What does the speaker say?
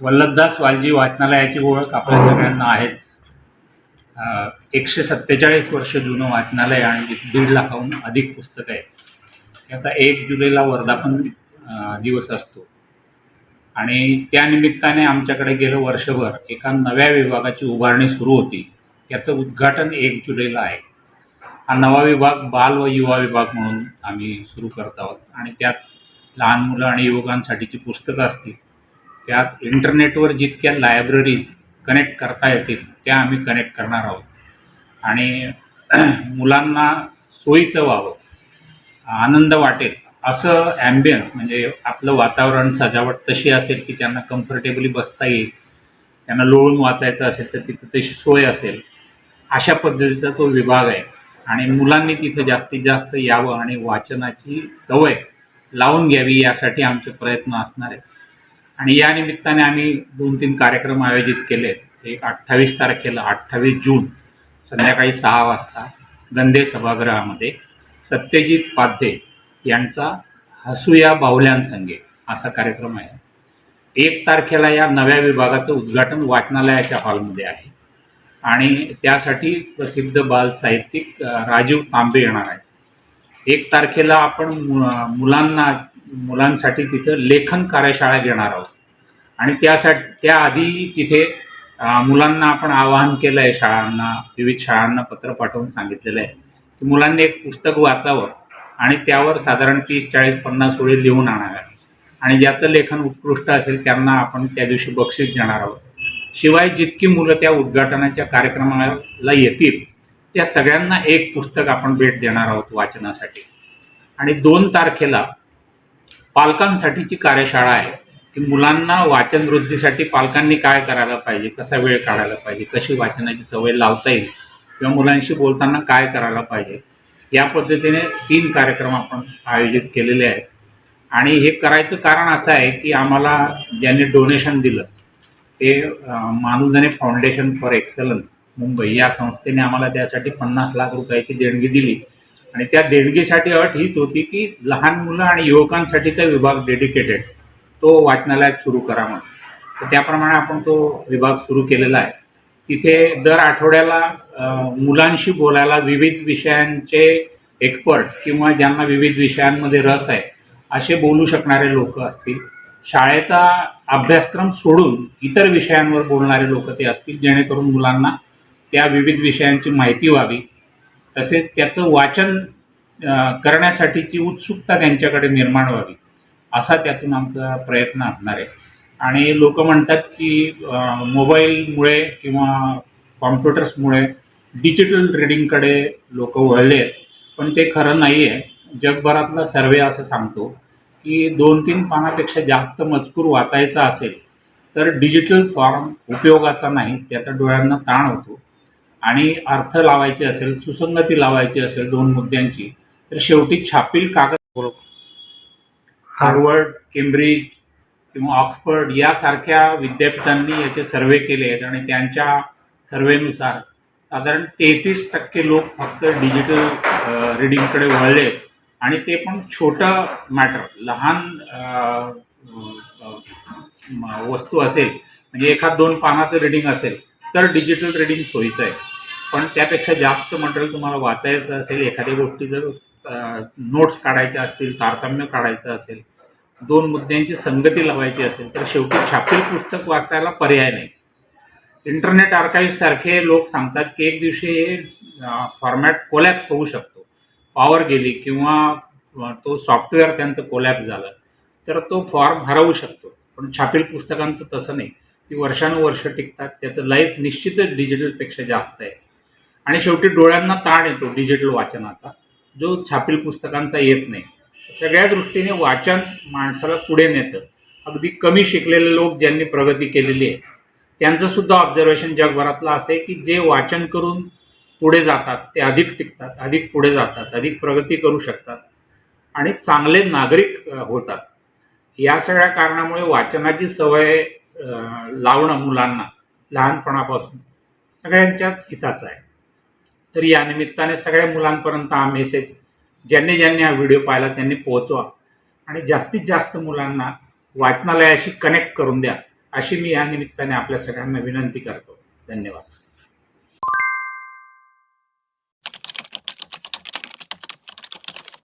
वल्लभदास वालजी वाचनालयाची ओळख आपल्या सगळ्यांना आहेच. एकशे सत्तेचाळीस वर्ष जुनं वाचनालय आणि दीड लाखाहून अधिक पुस्तकं आहेत. याचा एक जुलैला वर्धापन दिवस असतो. आणि त्यानिमित्ताने आमच्याकडे गेलं वर्षभर एका नव्या विभागाची उभारणी सुरू होती. त्याचं उद्घाटन एक जुलैला आहे. हा नवा विभाग बाल व युवा विभाग म्हणून आम्ही सुरू करत आहोत. आणि त्यात लहान मुलं आणि युवकांसाठीची पुस्तकं असतील. त्यात इंटरनेटवर जितक्या लायब्ररीज कनेक्ट करता येतील त्या आम्ही कनेक्ट करणार आहोत. आणि मुलांना सोयीचं व्हावं आनंद वाटेल असं ॲम्बियन्स म्हणजे आपलं वातावरण सजावट तशी असेल की त्यांना कम्फर्टेबली बसता येईल त्यांना लोळून वाचायचं असेल तर तिथं तशी सोय असेल अशा पद्धतीचा तो विभाग आहे. आणि मुलांनी तिथं जास्तीत जास्त यावं आणि वाचनाची सवय लावून घ्यावी यासाठी आमचे प्रयत्न असणार आहेत. आणि या निमित्ताने आम्ही दोन तीन कार्यक्रम आयोजित केले आहेत एक अठ्ठावीस तारखेला अठ्ठावीस जून संध्याकाळी सहा वाजता गंदे सभागृहामध्ये सत्यजित पाध्ये यांचा हसूया बाहुल्यांसंगे असा कार्यक्रम आहे. एक तारखेला या नव्या विभागाचं उद्घाटन वाचनालयाच्या हॉलमध्ये आहे. आणि त्यासाठी प्रसिद्ध बाल साहित्यिक राजीव तांबे येणार आहे एक तारखेला आपण मु- मुलांना मुलांसाठी तिथं लेखन कार्यशाळा घेणार आहोत. आणि त्यासाठी त्याआधी तिथे मुलांना आपण आवाहन केलं आहे शाळांना विविध शाळांना पत्र पाठवून सांगितलेलं आहे की मुलांनी एक पुस्तक वाचावं आणि त्यावर साधारण तीस चाळीस पन्नास ओळी लिहून आणाव्या आणि ज्याचं लेखन उत्कृष्ट असेल त्यांना आपण त्या दिवशी बक्षीस देणार आहोत. शिवाय जितकी मुलं त्या उद्घाटनाच्या कार्यक्रमाला येतील त्या सगळ्यांना एक पुस्तक आपण भेट देणार आहोत वाचनासाठी. आणि दोन तारखेला पालकांसाठीची कार्यशाळा आहे. की मुलांना वाचनवृद्धीसाठी पालकांनी काय करायला पाहिजे कसा वेळ काढायला पाहिजे कशी वाचनाची सवय लावता येईल किंवा मुलांशी बोलताना काय करायला पाहिजे या पद्धतीने तीन कार्यक्रम आपण आयोजित केलेले आहेत. आणि हे करायचं कारण असं आहे की आम्हाला ज्यांनी डोनेशन दिलं ते अं, Manudhane foundation for excellence Mumbai या संस्थेने आम्हाला त्यासाठी पन्नास लाख रुपयाची देणगी दिली. आणि त्या देणगीसाठी अट हीच होती की लहान मुलं आणि युवकांसाठीचा विभाग डेडिकेटेड तो वाचनालयात सुरू करा म्हणून. तर त्याप्रमाणे आपण तो विभाग सुरू केलेला आहे. तिथे दर आठवड्याला मुलांशी बोलायला विविध विषयांचे एक्सपर्ट किंवा ज्यांना विविध विषयांमध्ये रस आहे असे बोलू शकणारे लोक असतील. शाळेचा अभ्यासक्रम सोडून इतर विषयांवर बोलणारे लोक ते असतील जेणेकरून मुलांना त्या विविध विषयांची माहिती व्हावी. तसेच त्याचं वाचन करण्यासाठीची उत्सुकता त्यांच्याकडे निर्माण व्हावी असा त्यातून आमचा प्रयत्न असणार आहे. आणि लोक म्हणतात की मोबाईलमुळे किंवा कॉम्प्युटर्समुळे डिजिटल ट्रेडिंगकडे लोक वळले आहेत पण ते खरं नाही आहे जगभरातला सर्वे असं सांगतो की दोन तीन पानापेक्षा जास्त मजकूर वाचायचा असेल तर डिजिटल फॉर्म उपयोगाचा नाही त्याचा डोळ्यांना ताण होतो. आणि अर्थ लावायचे असेल सुसंगती लावायची असेल दोन मुद्द्यांची तर शेवटी छापील कागद हार्वर्ड केम्ब्रिज किंवा ऑक्सफर्ड यासारख्या विद्यापीठांनी याचे सर्वे केले आहेत आणि त्यांच्या सर्वेनुसार साधारण तेहतीस टक्के लोक फक्त डिजिटल रिडिंगकडे वळले आहेत. आणि ते पण छोटं मॅटर लहान वस्तू असेल म्हणजे एखाद दोन पानाचं रिडिंग असेल तर डिजिटल रिडिंग सोयीचं आहे. पण त्यापेक्षा जास्त मटेरियल तुम्हाला वाचायचं असेल एखाद्या गोष्टी जर नोट्स काढायच्या असतील तारतम्य काढायचं असेल दोन मुद्द्यांची संगती लावायची असेल तर शेवटी छापील पुस्तक वाचायला पर्याय नाही. इंटरनेट आर्काईव्ह सारखे लोक सांगतात की एक दिवशी हे फॉर्मॅट कोलॅप्स होऊ शकतो. पॉवर गेली किंवा तो सॉफ्टवेअर त्यांचं कोलॅप्स झालं तर तो फॉर्म हरवू शकतो. पण छापील पुस्तकांचं तसं नाही. ती वर्षानुवर्ष टिकतात. त्याचं लाईफ निश्चितच डिजिटलपेक्षा जास्त आहे. आणि शेवटी डोळ्यांना ताण येतो डिजिटल वाचनाचा. जो छापील पुस्तकांचा येत नाही. सगळ्या दृष्टीने वाचन माणसाला पुढे नेतं. अगदी कमी शिकलेले लोक ज्यांनी प्रगती केलेली आहे त्यांचंसुद्धा ऑब्झर्वेशन जगभरातलं असं आहे की जे वाचन करून पुढे जातात ते अधिक टिकतात अधिक पुढे जातात अधिक प्रगती करू शकतात आणि चांगले नागरिक होतात. या सगळ्या कारणामुळे वाचनाची सवय लावणं मुलांना लहानपणापासून सगळ्यांच्याच हिताचं आहे. तर या निमित्ताने सगळ्या मुलांपर्यंत हा मेसेज ज्यांनी ज्यांनी हा व्हिडिओ पाहिला त्यांनी पोहोचवा. आणि जास्तीत जास्त मुलांना वाचनालयाशी कनेक्ट करून द्या अशी मी या निमित्ताने आपल्या सगळ्यांना विनंती करतो. धन्यवाद.